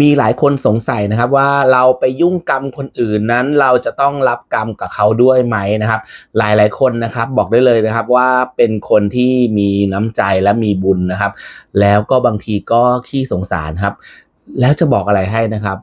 มีหลายคนสงสัยนะครับว่าเราไปยุ่งกรรมคนอื่นนั้นเราจะต้องรับกรรมกับเขาด้วยไหมนะครับ หลายๆคนนะครับบอกได้เลยนะครับว่าเป็นคนที่มีน้ำใจและมีบุญนะครับ แล้วก็บางทีก็ขี้สงสารครับ แล้วจะบอกอะไรให้นะครับ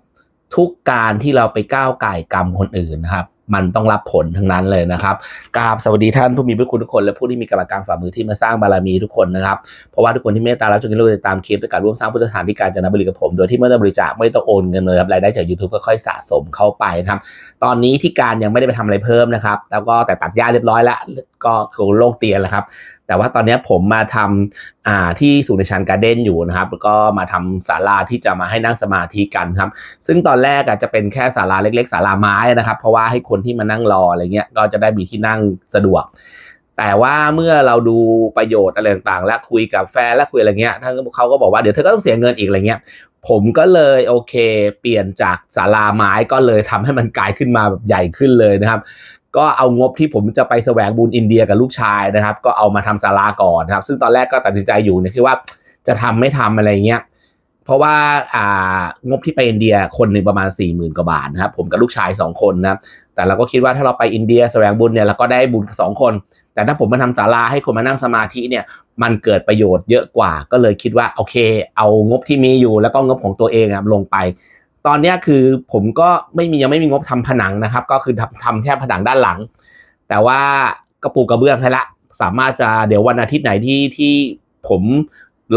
ทุกการที่เราไปก้าวไก่กรรมคนอื่นนะครับ มันต้องรับผลทั้งนั้นเลยนะครับกราบสวัสดีท่านผู้มีพระคุณทุกคนและผู้ที่มีกำลังการฝ่ามือที่มาสร้างบารมีทุกคนนะครับ เพราะว่าทุกคนที่เมตตาแล้วจนเราติดตามคลิปในการร่วมสร้างพุทธสถานที่การจนบุรีกับผม โดยที่ไม่ต้องบริจาคไม่ต้องโอนเงินเลยครับรายได้จาก YouTube ก็ค่อยสะสมเข้าไปนะครับตอนนี้ที่การยังไม่ได้ไปทำอะไรเพิ่มนะครับ แล้วก็แต่ตัดหญ้าเรียบร้อยแล้วก็คือโล่งเตียนแล้วครับ แต่ว่าตอนนี้ผมมาทำอ่าที่ศูนย์ชันการ์เด้นอยู่นะครับแล้วก็มาทำศาลาที่จะมาให้นั่งสมาธิกันครับ ซึ่งตอนแรกอาจจะเป็นแค่ศาลาเล็ก ๆศาลาไม้นะครับ เพราะว่าให้คนที่มานั่งรออะไรเงี้ยก็จะได้มีที่นั่งสะดวกแต่ว่าเมื่อเราดูประโยชน์อะไรต่างๆ และคุยกับแฟนและคุยอะไรเงี้ยท่านเขาก็บอกว่าเดี๋ยวเธอก็ต้องเสียเงินอีกอะไรเงี้ย ผมก็เลยโอเค เปลี่ยนจากศาลาไม้ก็เลยทำให้มันกลายขึ้นมาแบบใหญ่ขึ้นเลยนะครับ ก็เอางบที่ผมจะไปแสวงบุญอินเดียกับลูกชายนะครับ ก็เอามาทำศาลาก่อนนะครับ ซึ่งตอนแรกก็ตัดสินใจอยู่เนี่ยคือว่าจะทำไม่ทำอะไรเงี้ยเพราะว่าอ่างบที่ไปอินเดียคนหนึ่งประมาณ4ี่หมื่นกว่าบาทนะครับผมกับลูกชาย 2 คนนะแต่เราก็คิดว่าถ้าเราไปอินเดียแสวงบุญเนี่ยเราก็ได้บุญสองคน แต่ถ้าผมมาทำศาลาให้คนมานั่งสมาธิเนี่ยมันเกิดประโยชน์เยอะกว่าก็เลยคิดว่าโอเค เอางบที่มีอยู่แล้วก็งบของตัวเองอะลงไป ตอนนี้คือผมก็ไม่มียังไม่มีงบทำผนังนะครับ ก็คือทำทำแค่ผนังด้านหลัง แต่ว่ากระปูกระเบื้องให้ละ สามารถจะเดี๋ยววันอาทิตย์ไหนที่ที่ผม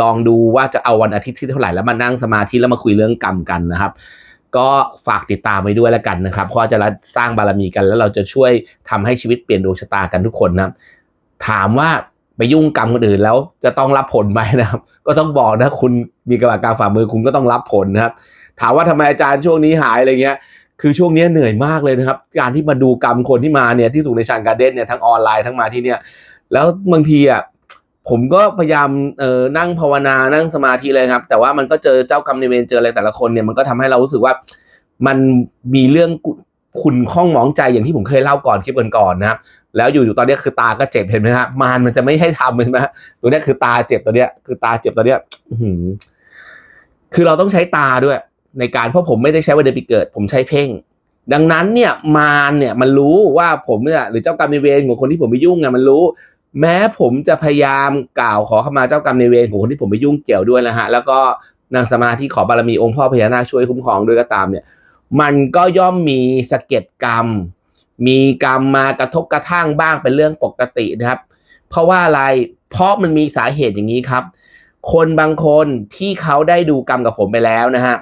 ลองดูว่าจะเอาวันอาทิตย์ที่เท่าไหร่แล้วมานั่งสมาธิแล้วมาคุยเรื่องกรรมกันนะครับ ก็ฝากติดตามไปด้วยแล้วกันนะครับเพราะจะสร้างบารมีกันแล้วเราจะช่วยทำให้ชีวิตเปลี่ยนดวงชะตากันทุกคนนะถามว่าไปยุ่งกรรมคนอื่นแล้วจะต้องรับผลไหมนะครับ ก็ต้องบอกนะคุณมีกระบาการฝ่ามือคุณก็ต้องรับผลนะครับ ถามว่าทำไมอาจารย์ช่วงนี้หายอะไรเงี้ยคือช่วงนี้เหนื่อยมากเลยนะครับ การที่มาดูกรรมคนที่มาเนี่ยที่สูงในชานการ์เด้นเนี่ยทั้งออนไลน์ทั้งมาที่เนี่ย แล้วบางทีอะผมก็พยายามเออนั่งภาวนานั่งสมาธิเลยครับ แต่ว่ามันก็เจอเจ้ากรรมในเวรเจออะไรแต่ละคนเนี่ยมันก็ทำให้เรารู้สึกว่ามันมีเรื่องขุนข้องหมองใจอย่างที่ผมเคยเล่าก่อนคลิปก่อนๆนะครับแล้วอยู่ๆตอนนี้คือตาก็เจ็บเห็นไหมครับมารมันจะไม่ให้ทำเห็นไหมฮะตัวนี้คือตาเจ็บตัวเนี้ยคือตาเจ็บตัวเนี้ยคือเราต้องใช้ตาด้วย ในการเพราะผมไม่ได้ใช้วันเดือนปีเกิด ผมใช้เพ่ง ดังนั้นเนี่ยมารเนี่ยมันรู้ว่าผมเนี่ยหรือเจ้ากรรมในเวรของคนที่ผมไปยุ่งเนี่ยมันรู้ แม้ผมจะพยายามกล่าวขอขมาเจ้ากรรมในเวรของคนที่ผมไปยุ่งเกี่ยวด้วยนะฮะแล้วก็นางสมาธิขอบารมีองค์พ่อพญานาคช่วยคุ้มครองด้วยก็ตามเนี่ยมันก็ย่อมมีสะเก็ดกรรม มีกรรมมากระทบกระทั่งบ้างเป็นเรื่องปกตินะครับ เพราะว่าอะไรเพราะมันมีสาเหตุอย่างนี้ครับ คนบางคนที่เขาได้ดูกรรมกับผมไปแล้วนะฮะ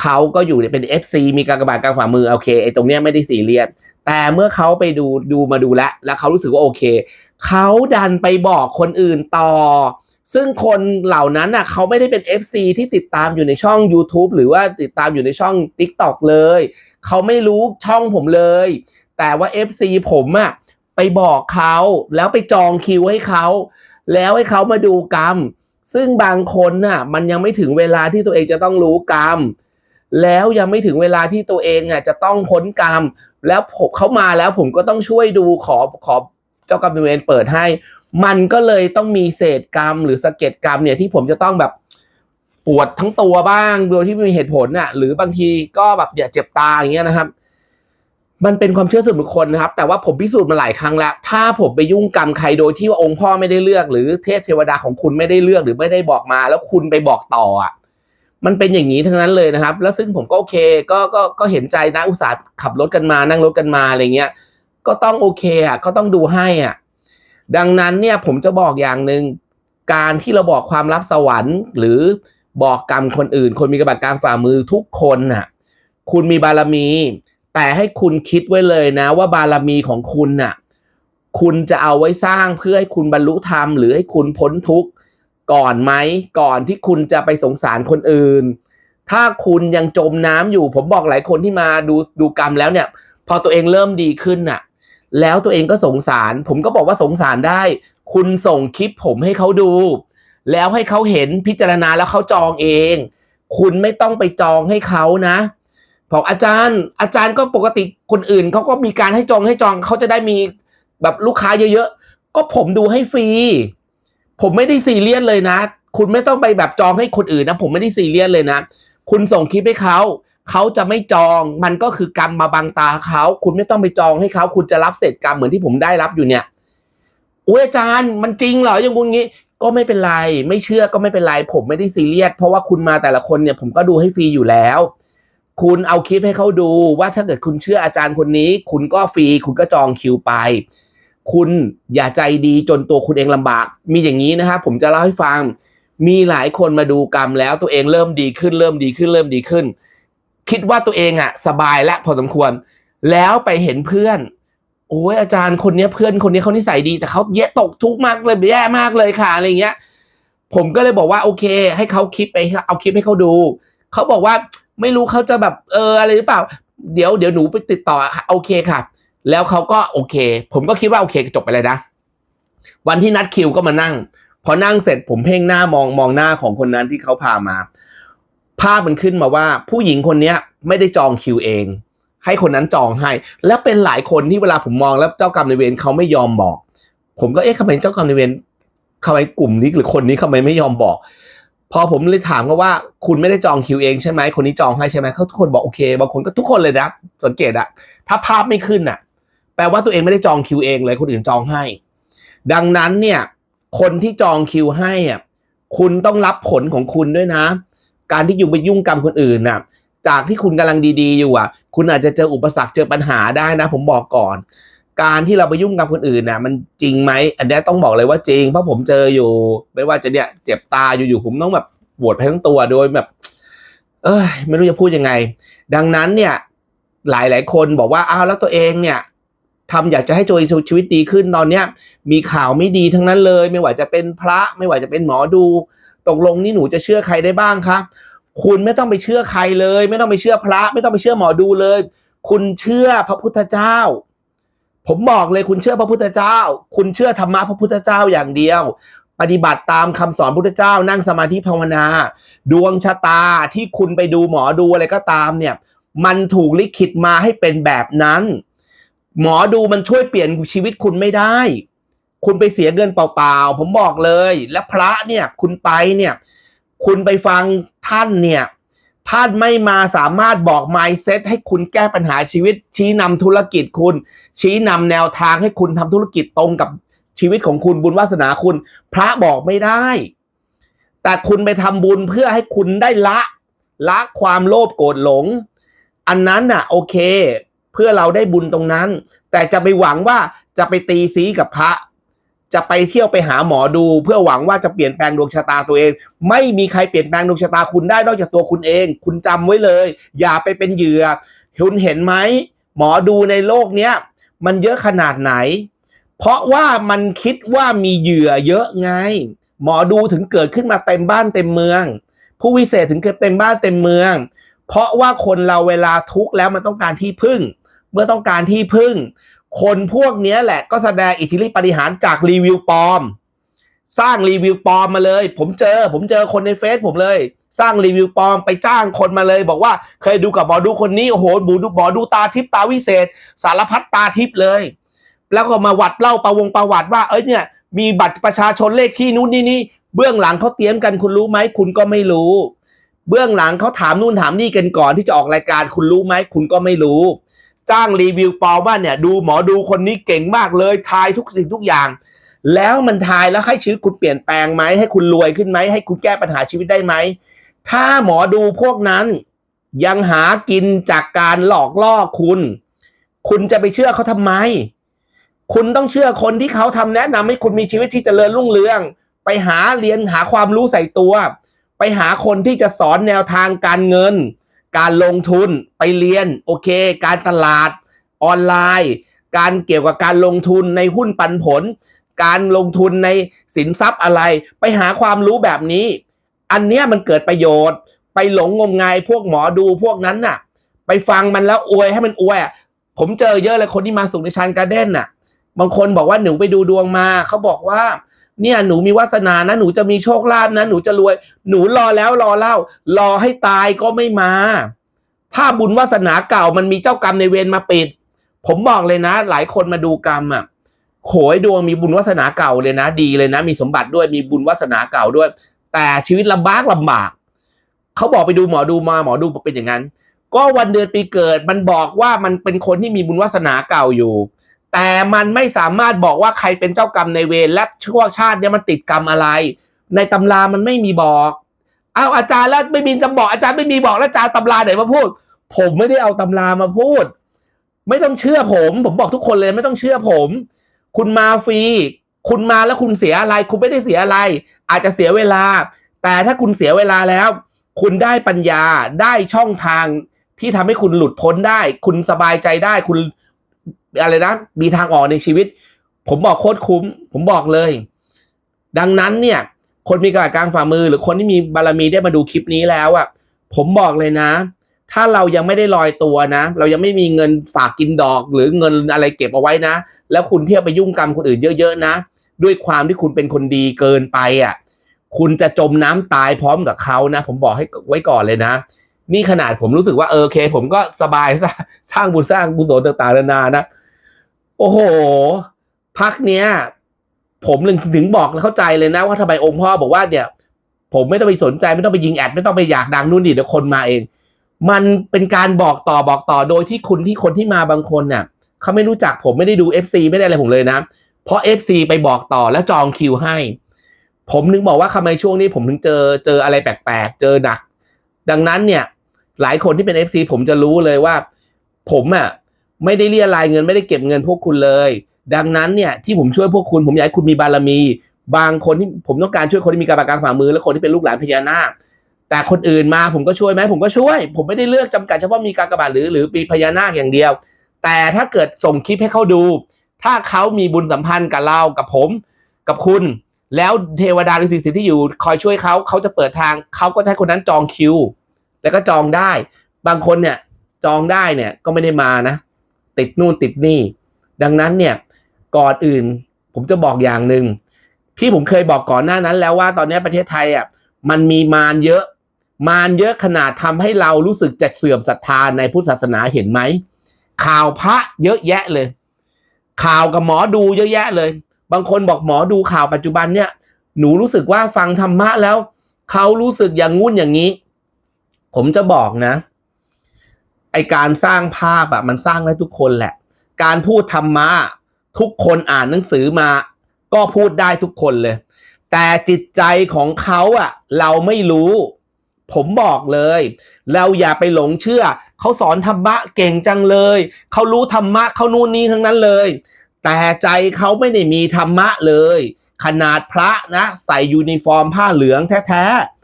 เขาก็อยู่เป็น FC มีการกระบาดกลางฝ่ามือโอเคไอ้ตรงเนี้ยไม่ได้ซีเรียสแต่เมื่อเขาไปดูดูมาดูแลวแล้วเขารู้สึกว่าโอเค เขาดันไปบอกคนอื่นต่อ ซึ่งคนเหล่านั้นน่ะเขาไม่ได้เป็น FC ที่ติดตามอยู่ในช่อง YouTube หรือว่าติดตามอยู่ในช่อง TikTok เลย เขาไม่รู้ช่องผมเลย แต่ว่า FC ผมอะไปบอกเขาแล้วไปจองคิวให้เขา แล้วให้เขามาดูกรรม ซึ่งบางคนน่ะมันยังไม่ถึงเวลาที่ตัวเองจะต้องรู้กรรม แล้วยังไม่ถึงเวลาที่ตัวเองอะจะต้องพ้นกรรม แล้วผมเขามาแล้วผมก็ต้องช่วยดูขอขอเจ้ากรรมนายเวรเปิดให้ มันก็เลยต้องมีเศษกรรม หรือสะเก็ดกรรมเนี่ยที่ผมจะต้องแบบปวดทั้งตัวบ้างโดยที่ไม่มีเหตุผลน่ะ หรือบางทีก็แบบอย่าเจ็บตาอย่างเงี้ยนะครับ มันเป็นความเชื่อส่วนบุคคลนะครับ แต่ว่าผมพิสูจน์มาหลายครั้งแล้ว ถ้าผมไปยุ่งกรรมใครโดยที่ว่าองค์พ่อไม่ได้เลือก หรือเทพเทวดาของคุณไม่ได้เลือกหรือไม่ได้บอกมา แล้วคุณไปบอกต่ออะ มันเป็นอย่างนี้ทั้งนั้นเลยนะครับ แล้วซึ่งผมก็โอเคก็ก็ก็เห็นใจนะอุตส่าห์ขับรถกันมานั่งรถกันมาอะไรเงี้ยก็ต้องโอเคอะก็ต้องดูให้อะดังนั้นเนี่ยผมจะบอกอย่างหนึ่งการที่เราบอกความลับสวรรค์ หรือบอกกรรมคนอื่น คนมีกระบาดกลางฝ่ามือทุกคนน่ะคุณมีบารมี แต่ให้คุณคิดไว้เลยนะ ว่าบารมีของคุณน่ะคุณจะเอาไว้สร้างเพื่อให้คุณบรรลุธรรม หรือให้คุณพ้นทุกข์ ก่อนไหมก่อนที่คุณจะไปสงสารคนอื่น ถ้าคุณยังจมน้ำอยู่ ผมบอกหลายคนที่มาดูดูกรรมแล้วเนี่ย พอตัวเองเริ่มดีขึ้นน่ะ แล้วตัวเองก็สงสาร ผมก็บอกว่าสงสารได้ คุณส่งคลิปผมให้เขาดู แล้วให้เขาเห็นพิจารณาแล้วเขาจองเอง คุณไม่ต้องไปจองให้เขานะบอกอาจารย์ อาจารย์ก็ปกติคนอื่นเขาก็มีการให้จองให้จองเขาจะได้มีแบบลูกค้าเยอะๆก็ผมดูให้ฟรี ผมไม่ได้ซีเรียสเลยนะ คุณไม่ต้องไปแบบจองให้คนอื่นนะ ผมไม่ได้ซีเรียสเลยนะ คุณส่งคลิปให้เขาเขาจะไม่จอง มันก็คือกรรมมาบังตาเขา คุณไม่ต้องไปจองให้เขา คุณจะรับเศษกรรมเหมือนที่ผมได้รับอยู่เนี่ยอุ้ยอาจารย์มันจริงเหรออย่างงู้นงี้ ก็ไม่เป็นไร ไม่เชื่อก็ไม่เป็นไร ผมไม่ได้ซีเรียส เพราะว่าคุณมาแต่ละคนเนี่ย ผมก็ดูให้ฟรีอยู่แล้ว คุณเอาคลิปให้เขาดูว่าถ้าเกิดคุณเชื่ออาจารย์คนนี้ คุณก็ฟรี คุณก็จองคิวไป คุณอย่าใจดีจนตัวคุณเองลำบาก มีอย่างนี้นะครับผมจะเล่าให้ฟัง มีหลายคนมาดูกรรมแล้วตัวเองเริ่มดีขึ้น เริ่มดีขึ้น เริ่มดีขึ้น คิดว่าตัวเองอะสบายและพอสมควร แล้วไปเห็นเพื่อน โอ้ยอาจารย์คนนี้เพื่อนคนนี้เขานิสัยดีแต่เขาแย่ตกทุกข์มากเลยแย่มากเลยค่ะอะไรเงี้ย ผมก็เลยบอกว่าโอเค ให้เขาคลิปไปเอาคลิปให้เขาดูเขาบอกว่าไม่รู้เขาจะแบบเอออะไรหรือเปล่า เดี๋ยวเดี๋ยวหนูไปติดต่อโอเคค่ะ แล้วเขาก็โอเค ผมก็คิดว่าโอเคจบไปเลยนะ วันที่นัดคิวก็มานั่ง พอนั่งเสร็จผมเพ่งหน้ามองมองหน้าของคนนั้นที่เขาพามา ภาพมันขึ้นมาว่า ผู้หญิงคนเนี้ยไม่ได้จองคิวเอง ให้คนนั้นจองให้ แล้วเป็นหลายคนที่เวลาผมมองแล้วเจ้ากรรมนายเวรเขาไม่ยอมบอก ผมก็เอ๊ะทำไมเจ้ากรรมนายเวรทำไมกลุ่มนี้หรือคนนี้ทำไมไม่ยอมบอก พอผมเลยถามเขาว่า คุณไม่ได้จองคิวเองใช่ไหมคนนี้จองให้ใช่ไหมเขาทุกคนบอกโอเคบางคนก็ทุกคนเลยนะสังเกตอะถ้าภาพไม่ขึ้นอะ แปลว่าตัวเองไม่ได้จองคิวเองเลยคนอื่นจองให้ ดังนั้นเนี่ยคนที่จองคิวให้อะคุณต้องรับผลของคุณด้วยนะ การที่อยู่ไปยุ่งกรรมคนอื่นน่ะจากที่คุณกำลังดีๆ อยู่อะ คุณอาจจะเจออุปสรรคเจอปัญหาได้นะ ผมบอกก่อน การที่เราไปยุ่งกับคนอื่นน่ะ มันจริงไหมอันนี้ต้องบอกเลยว่าจริง เพราะผมเจออยู่ ไม่ว่าจะเนี่ยเจ็บตาอยู่ๆผมต้องแบบปวดไปทั้งตัวโดยแบบ เอ้ยไม่รู้จะพูดยังไง ดังนั้นเนี่ย หลายๆคนบอกว่าอ้าวแล้วตัวเองเนี่ย ทำอยากจะให้ชีวิตดีขึ้นตอนเนี้ย มีข่าวไม่ดีทั้งนั้นเลย ไม่ว่าจะเป็นพระ ไม่ว่าจะเป็นหมอดู ตกลงนี่หนูจะเชื่อใครได้บ้างคะคุณไม่ต้องไปเชื่อใครเลย ไม่ต้องไปเชื่อพระ ไม่ต้องไปเชื่อหมอดูเลย คุณเชื่อพระพุทธเจ้า ผมบอกเลยคุณเชื่อพระพุทธเจ้า คุณเชื่อธรรมะพระพุทธเจ้าอย่างเดียว ปฏิบัติตามคำสอนพุทธเจ้า นั่งสมาธิภาวนา ดวงชะตาที่คุณไปดูหมอดูอะไรก็ตามเนี่ย มันถูกลิขิตมาให้เป็นแบบนั้น หมอดูมันช่วยเปลี่ยนชีวิตคุณไม่ได้ คุณไปเสียเงินเปล่าๆ ผมบอกเลย และพระเนี่ย คุณไปเนี่ย คุณไปฟังท่านเนี่ย ท่านไม่มาสามารถบอก mindset ให้คุณแก้ปัญหาชีวิต ชี้นำธุรกิจคุณ ชี้นำแนวทางให้คุณทำธุรกิจตรงกับชีวิตของคุณบุญวาสนาคุณ พระบอกไม่ได้ แต่คุณไปทำบุญเพื่อให้คุณได้ละ ละความโลภโกรธหลง อันนั้นน่ะ โอเค เพื่อเราได้บุญตรงนั้น แต่จะไปหวังว่าจะไปตีซีกับพระ จะไปเที่ยวไปหาหมอดู เพื่อหวังว่าจะเปลี่ยนแปลงดวงชะตาตัวเอง ไม่มีใครเปลี่ยนแปลงดวงชะตาคุณได้นอกจากตัวคุณเอง คุณจำไว้เลย อย่าไปเป็นเหยื่อคุณเห็นไหมหมอดูในโลกเนี้ยมันเยอะขนาดไหน เพราะว่ามันคิดว่ามีเหยื่อเยอะไง หมอดูถึงเกิดขึ้นมาเต็มบ้านเต็มเมือง ผู้วิเศษถึงเกิดเต็มบ้านเต็มเมือง เพราะว่าคนเราเวลาทุกข์แล้วมันต้องการที่พึ่ง เมื่อต้องการที่พึ่ง คนพวกนี้แหละก็แสดงอิทธิฤทธิปฏิหารจากรีวิวปลอม สร้างรีวิวปลอมมาเลย ผมเจอ ผมเจอคนในเฟซผมเลย สร้างรีวิวปลอมไปจ้างคนมาเลย บอกว่าเคยดูกับหมอดูคนนี้โอ้โหหมอดูหมอดูตาทิพตาวิเศษ สารพัดตาทิพเลย แล้วก็มาวัดเล่าประวงประวัติว่าเอ้ยเนี่ยมีบัตรประชาชนเลขที่นู้นนี่นี่เบื้องหลังเขาเตรียมกันคุณรู้ไหมคุณก็ไม่รู้ เบื้องหลังเขาถามนู่นถามนี่กันก่อนที่จะออกรายการคุณรู้ไหมคุณก็ไม่รู้ จ้างรีวิวปลอมว่าเนี่ยดูหมอดูคนนี้เก่งมากเลยทายทุกสิ่งทุกอย่าง แล้วมันทายแล้วให้ชีวิตคุณเปลี่ยนแปลงไหมให้คุณรวยขึ้นไหมให้คุณแก้ปัญหาชีวิตได้ไหมถ้าหมอดูพวกนั้น ยังหากินจากการหลอกล่อคุณ คุณจะไปเชื่อเขาทำไม คุณต้องเชื่อคนที่เขาทำแนะนำให้คุณมีชีวิตที่จเจริญรุ่งเรือง ไปหาเรียนหาความรู้ใส่ตัว ไปหาคนที่จะสอนแนวทางการเงิน การลงทุนไปเรียนโอเค การตลาดออนไลน์ การเกี่ยวกับการลงทุนในหุ้นปันผล การลงทุนในสินทรัพย์อะไร ไปหาความรู้แบบนี้ อันเนี้ยมันเกิดประโยชน์ ไปหลงงมงายพวกหมอดูพวกนั้นน่ะ ไปฟังมันแล้วอวยให้มันอวยอะผมเจอเยอะเลยคนที่มาสุขในชานการ์เด้นน่ะ บางคนบอกว่าหนูไปดูดวงมาเขาบอกว่า เนี่ยหนูมีวาสนานะหนูจะมีโชคลาภนะหนูจะรวย หนูรอแล้วรอเล่า รอให้ตายก็ไม่มา ถ้าบุญวาสนาเก่ามันมีเจ้ากรรมในเวรมาปิด ผมบอกเลยนะ หลายคนมาดูกรรมอะโขยดวงมีบุญวาสนาเก่าเลยนะ ดีเลยนะ มีสมบัติด้วยมีบุญวาสนาเก่าด้วย แต่ชีวิตลำบากลำบากเขาบอกไปดูหมอดูมาหมอดูเป็นอย่างนั้น ก็วันเดือนปีเกิดมันบอกว่ามันเป็นคนที่มีบุญวาสนาเก่าอยู่ แต่มันไม่สามารถบอกว่าใครเป็นเจ้ากรรมในเวรและช่วงชาติเนี้ยมันติดกรรมอะไร ในตำรามันไม่มีบอกเอาอาจารย์แล้วไม่มีจะบอกอาจารย์ไม่มีบอกแล้วอาจารย์ตำราไหนมาพูด ผมไม่ได้เอาตำรามาพูด ไม่ต้องเชื่อผม ผมบอกทุกคนเลยไม่ต้องเชื่อผม คุณมาฟรีคุณมาแล้วคุณเสียอะไร คุณไม่ได้เสียอะไร อาจจะเสียเวลา แต่ถ้าคุณเสียเวลาแล้ว คุณได้ปัญญาได้ช่องทางที่ทำให้คุณหลุดพ้นได้ คุณสบายใจได้คุณ อะไรนะ มีทางออกในชีวิต ผมบอกโคตรคุ้ม ผมบอกเลย ดังนั้นเนี่ย คนมีกระดาษกลางฝ่ามือ หรือคนที่มีบารมีได้มาดูคลิปนี้แล้วอะผมบอกเลยนะ ถ้าเรายังไม่ได้ลอยตัวนะ เรายังไม่มีเงินฝากกินดอก หรือเงินอะไรเก็บเอาไว้นะ แล้วคุณเที่ยวไปยุ่งกรรมคนอื่นเยอะๆนะ ด้วยความที่คุณเป็นคนดีเกินไปอะ คุณจะจมน้ำตายพร้อมกับเขานะ ผมบอกให้ไว้ก่อนเลยนะ นี่ขนาดผมรู้สึกว่าเออโอเค ผมก็สบายสร้างสร้างบุญสร้างกุศลต่างๆนานานะ โอ้โห พักเนี้ย ผมถึงบอกแล้วเข้าใจเลยนะว่าทำไมองค์พ่อบอกว่าเนี่ย ผมไม่ต้องไปสนใจไม่ต้องไปยิงแอดไม่ต้องไปอยากดังนู่นนี่เดี๋ยวคนมาเอง มันเป็นการบอกต่อบอกต่อโดยที่คุณที่คนที่มาบางคนเนี่ยเขาไม่รู้จักผมไม่ได้ดู FC ไม่ได้อะไรผมเลยนะ เพราะ FC ไปบอกต่อแล้วจองคิวให้ ผมนึงบอกว่าทำไมช่วงนี้ผมถึงเจอเจออะไรแปลกๆ เจอหนัก ดังนั้นเนี่ย หลายคนที่เป็น FC ผมจะรู้เลยว่า ผมอะไม่ได้เรียรายเงินไม่ได้เก็บเงินพวกคุณเลย ดังนั้นเนี่ยที่ผมช่วยพวกคุณผมอยากให้คุณมีบารมี บางคนที่ผมต้องการช่วยคนที่มีการประกันฝ่ามือ และคนที่เป็นลูกหลานพญานาคแต่คนอื่นมาผมก็ช่วยไหมผมก็ช่วย ผมไม่ได้เลือกจำกัดเฉพาะมีการกระบาดหรือหรือปีพญานาคอย่างเดียว แต่ถ้าเกิดส่งคลิปให้เขาดู ถ้าเขามีบุญสัมพันธ์กับเรากับผมกับคุณ แล้วเทวดาหรือสิ่งศักดิ์ที่อยู่ คอยช่วยเขาเขาจะเปิดทางเขาก็ให้คนนั้นจองคิว แล้วก็จองได้ บางคนเนี่ยจองได้เนี่ยก็ไม่ได้มานะ ติดนู่นติดนี่ ดังนั้นเนี่ยก่อนอื่นผมจะบอกอย่างหนึ่งที่ผมเคยบอกก่อนหน้านั้นแล้วว่าตอนนี้ประเทศไทยอะมันมีมารเยอะ มารเยอะขนาดทำให้เรารู้สึกจะเสื่อมศรัทธาในพุทธศาสนาเห็นไหมข่าวพระเยอะแยะเลย ข่าวกับหมอดูเยอะแยะเลย บางคนบอกหมอดูข่าวปัจจุบันเนี่ย หนูรู้สึกว่าฟังธรรมะแล้ว เขารู้สึกอย่างงุ่นอย่างนี้ ผมจะบอกนะ ไอการสร้างภาพอะมันสร้างได้ทุกคนแหละ การพูดธรรมะทุกคนอ่านหนังสือมา ก็พูดได้ทุกคนเลย แต่จิตใจของเขาอะเราไม่รู้ ผมบอกเลย เราอย่าไปหลงเชื่อ เขาสอนธรรมะเก่งจังเลย เขารู้ธรรมะเขานู่นนี่ทั้งนั้นเลย แต่ใจเขาไม่ได้มีธรรมะเลย ขนาดพระนะ ใส่ยูนิฟอร์มผ้าเหลืองแท้ๆ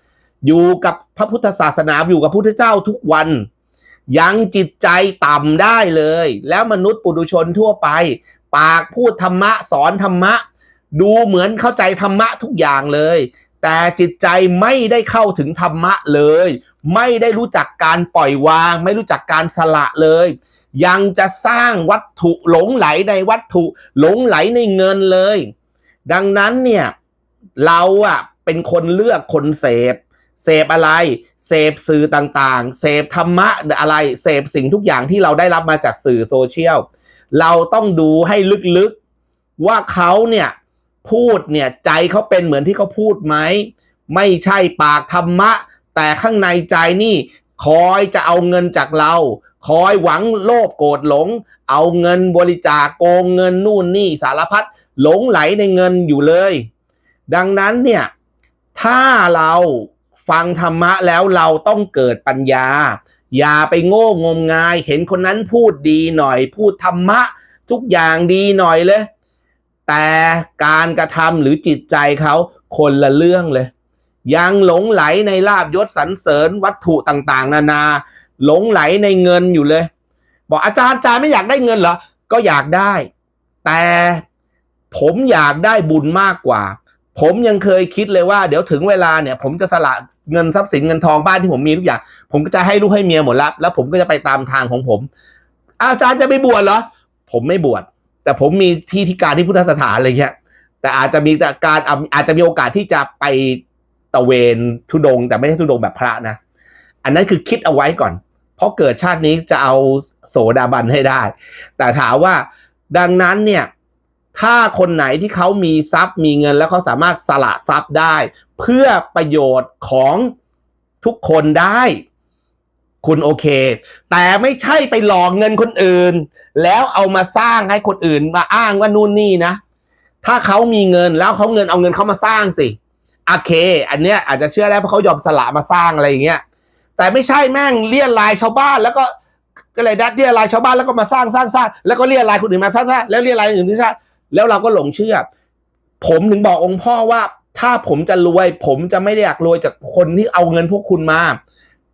อยู่กับพระพุทธศาสนาอยู่กับพระพุทธเจ้าทุกวัน ยังจิตใจต่ำได้เลย แล้วมนุษย์ปุถุชนทั่วไป ปากพูดธรรมะสอนธรรมะ ดูเหมือนเข้าใจธรรมะทุกอย่างเลย แต่จิตใจไม่ได้เข้าถึงธรรมะเลย ไม่ได้รู้จักการปล่อยวาง ไม่รู้จักการสละเลย ยังจะสร้างวัตถุหลงไหลในวัตถุหลงไหลในเงินเลย ดังนั้นเนี่ยเราอะเป็นคนเลือกคนเสพ เสพอะไร เสพสื่อต่างๆ เสพธรรมะอะไร เสพสิ่งทุกอย่างที่เราได้รับมาจากสื่อโซเชียล เราต้องดูให้ลึกๆ ว่าเขาเนี่ยพูดเนี่ยใจเขาเป็นเหมือนที่เขาพูดไหม ไม่ใช่ปากธรรมะ แต่ข้างในใจนี่ คอยจะเอาเงินจากเรา คอยหวังโลภโกรธหลง เอาเงินบริจาคโกงเงินนู่นนี่สารพัดหลงไหลในเงินอยู่เลย ดังนั้นเนี่ยถ้าเรา ฟังธรรมะแล้วเราต้องเกิดปัญญา อย่าไปโง่งมงาย เห็นคนนั้นพูดดีหน่อย พูดธรรมะทุกอย่างดีหน่อยเลย แต่การกระทำหรือจิตใจเขาคนละเรื่องเลย ยังหลงไหลในลาบยศสรรเสริญวัตถุต่างๆ นานา หลงไหลในเงินอยู่เลย บอกอาจารย์อาจารย์ไม่อยากได้เงินเหรอ ก็อยากได้ แต่ผมอยากได้บุญมากกว่า ผมยังเคยคิดเลยว่าเดี๋ยวถึงเวลาเนี่ย ผมจะสละเงินทรัพย์สินเงินทองบ้านที่ผมมีทุกอย่าง ผมก็จะให้ลูกให้เมียหมดละแล้วผมก็จะไปตามทางของผม อาจารย์จะไปบวชเหรอ ผมไม่บวชแต่ผมมีที่ที่การที่พุทธสถานอะไรเงี้ยแต่อาจจะมีแต่การอาจจะมีโอกาสที่จะไปตะเวนทุดง แต่ไม่ใช่ทุดงแบบพระนะ อันนั้นคือคิดเอาไว้ก่อน เพราะเกิดชาตินี้จะเอาโสดาบันให้ได้ แต่ถามว่าดังนั้นเนี่ย ถ้าคนไหนที่เขามีทรัพย์มีเงินแล้วเขาสามารถสละทรัพย์ได้ เพื่อประโยชน์ของทุกคนได้ คุณโอเค แต่ไม่ใช่ไปหลอกเงินคนอื่น แล้วเอามาสร้างให้คนอื่นมาอ้างว่านู่นนี่นะ ถ้าเขามีเงินแล้วเขาเงินเอาเงินเขามาสร้างสิโอเค อันเนี้ยอาจจะเชื่อได้เพราะเขายอมสละมาสร้างอะไรอย่างเงี้ยแต่ไม่ใช่แม่งเลี่ยนลายชาวบ้านแล้วก็ก็เลยดัดเลี่ยนลายชาวบ้านแล้วก็มาสร้างสร้างสร้างแล้วก็เลี่ยนลายคนอื่นมาสร้างสร้างแล้วเลี่ยนลายคนอื่นที่สร้าง แล้วเราก็หลงเชื่อ ผมถึงบอกองค์พ่อว่า ถ้าผมจะรวย ผมจะไม่ได้อยากรวยจากคนที่เอาเงินพวกคุณมา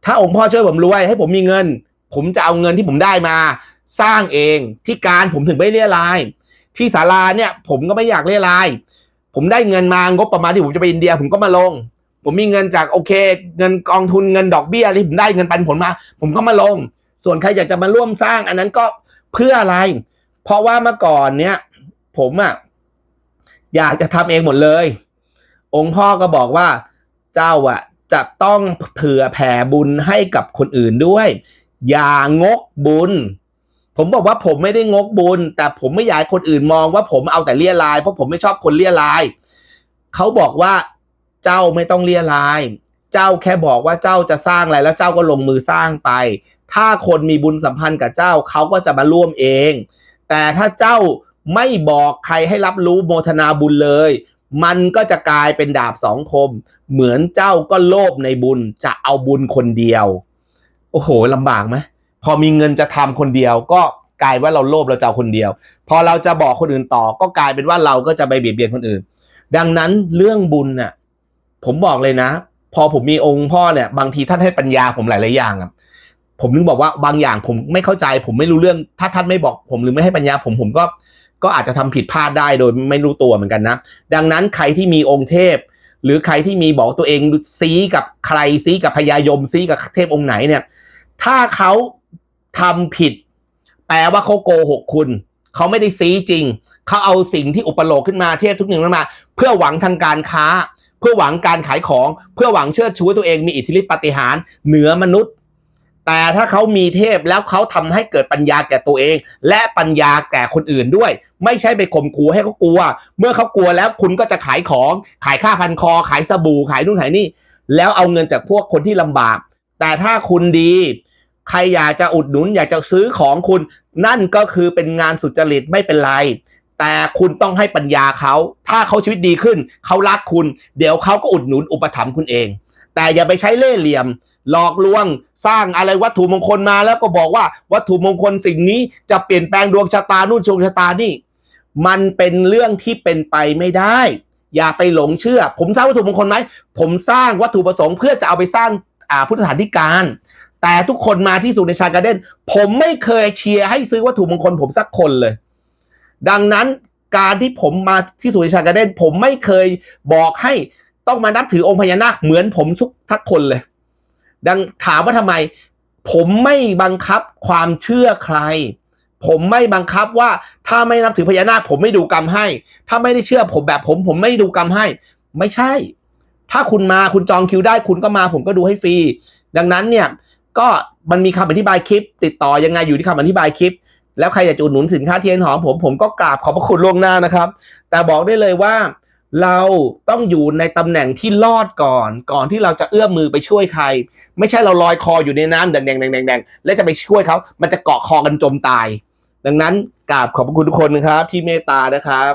ถ้าองค์พ่อช่วยผมรวย ให้ผมมีเงิน ผมจะเอาเงินที่ผมได้มา สร้างเองที่การผมถึงไม่เลี่ยรายที่ศาลาเนี่ย ผมก็ไม่อยากเลี่ยรายผมได้เงินมางบประมาณที่ผมจะไปอินเดีย ผมก็มาลง ผมมีเงินจากโอเค เงินกองทุนเงินดอกเบี้ยที่ผมได้เงินปันผลมา ผมก็มาลง ส่วนใครอยากจะมาร่วมสร้าง อันนั้นก็เพื่ออะไร เพราะว่าเมื่อก่อนเนี่ย ผมอะอยากจะทำเองหมดเลย องค์พ่อก็บอกว่าเจ้าอะจะต้องเผื่อแผ่บุญให้กับคนอื่นด้วย อย่างกบุญ ผมบอกว่าผมไม่ได้งกบุญ แต่ผมไม่อยากคนอื่นมองว่าผมเอาแต่เลี่ยราย เพราะผมไม่ชอบคนเลี่ยรายเขาบอกว่าเจ้าไม่ต้องเลี่ยราย เจ้าแค่บอกว่าเจ้าจะสร้างอะไรแล้วเจ้าก็ลงมือสร้างไป ถ้าคนมีบุญสัมพันธ์กับเจ้าเขาก็จะมาร่วมเอง แต่ถ้าเจ้า ไม่บอกใครให้รับรู้โมทนาบุญเลย มันก็จะกลายเป็นดาบสองคม เหมือนเจ้าก็โลภในบุญจะเอาบุญคนเดียว โอ้โหลำบากไหมพอมีเงินจะทำคนเดียวก็กลายว่าเราโลภเราจะเอาคนเดียว พอเราจะบอกคนอื่นต่อ ก็กลายเป็นว่าเราก็จะไปเบียดเบียนคนอื่น ดังนั้นเรื่องบุญน่ะ ผมบอกเลยนะ พอผมมีองค์พ่อเนี่ย บางทีท่านให้ปัญญาผมหลายๆอย่างอะผมนึกบอกว่าบางอย่างผมไม่เข้าใจ ผมไม่รู้เรื่อง ถ้าท่านไม่บอกผมหรือไม่ให้ปัญญาผมผมก็ ก็อาจจะทำผิดพลาดได้โดยไม่รู้ตัวเหมือนกันนะ ดังนั้นใครที่มีองค์เทพ หรือใครที่มีบอกตัวเองซีกับใครซีกับพญายมซีกับเทพองค์ไหนเนี่ย ถ้าเขาทำผิด แปลว่าเขาโกหกคุณ เขาไม่ได้ซีจริง เขาเอาสิ่งที่อุปโลกขึ้นมาเทพทุกหนึ่งนั้นมา เพื่อหวังทางการค้า เพื่อหวังการขายของ เพื่อหวังเชิดชูตัวเองมีอิทธิฤทธิปฏิหารเหนือมนุษย์ แต่ถ้าเขามีเทพแล้วเขาทำให้เกิดปัญญาแก่ตัวเอง และปัญญาแก่คนอื่นด้วย ไม่ใช่ไปข่มขู่ให้เขากลัว เมื่อเขากลัวแล้วคุณก็จะขายของขายค่าพันคอ ขายสบู่ขายนู่นขายนี่ แล้วเอาเงินจากพวกคนที่ลำบาก แต่ถ้าคุณดี ใครอยากจะอุดหนุนอยากจะซื้อของคุณ นั่นก็คือเป็นงานสุจริตไม่เป็นไร แต่คุณต้องให้ปัญญาเขา ถ้าเขาชีวิตดีขึ้น เขารักคุณ เดี๋ยวเขาก็อุดหนุนอุปถัมภ์คุณเอง แต่อย่าไปใช้เล่ห์เหลี่ยม หลอกลวงสร้างอะไรวัตถุมงคลมาแล้วก็บอกว่าวัตถุมงคลสิ่งนี้จะเปลี่ยนแปลงดวงชะตานู่นดวงชะตานี่ มันเป็นเรื่องที่เป็นไปไม่ได้ อย่าไปหลงเชื่อ ผมสร้างวัตถุมงคลไหมผมสร้างวัตถุประสงค์เพื่อจะเอาไปสร้างาพุทธสถานที่การ แต่ทุกคนมาที่สุในชาการ์เด้นผมไม่เคยเชียร์ให้ซื้อวัตถุมงคลผมสักคนเลย ดังนั้นการที่ผมมาที่สุในชาการ์เด้นผมไม่เคยบอกให้ ต้องมานับถือองค์พญานาคเหมือนผมทุกทักคนเลย ดังถามว่าทำไม ผมไม่บังคับความเชื่อใคร ผมไม่บังคับว่าถ้าไม่นับถือพญานาคผมไม่ดูกรรมให้ ถ้าไม่ได้เชื่อผมแบบผม ผมไม่ดูกรรมให้ ไม่ใช่ ถ้าคุณมาคุณจองคิวได้คุณก็มา ผมก็ดูให้ฟรี ดังนั้นเนี่ยก็มันมีคำอธิบายคลิป ติดต่อยังไงอยู่ที่คำอธิบายคลิป แล้วใครอยากจะอุดหนุนสินค้าเทียนหอมผมผมก็กราบขอบพระคุณล่วงหน้านะครับ แต่บอกได้เลยว่า เราต้องอยู่ในตำแหน่งที่รอดก่อน ก่อนที่เราจะเอื้อมมือไปช่วยใคร ไม่ใช่เราลอยคออยู่ในน้ำแดงแดงแดงแดงแล้วจะไปช่วยเขา มันจะเกาะคอกันจมตาย ดังนั้นกราบขอบพระคุณทุกคนนะครับที่เมตตานะครับ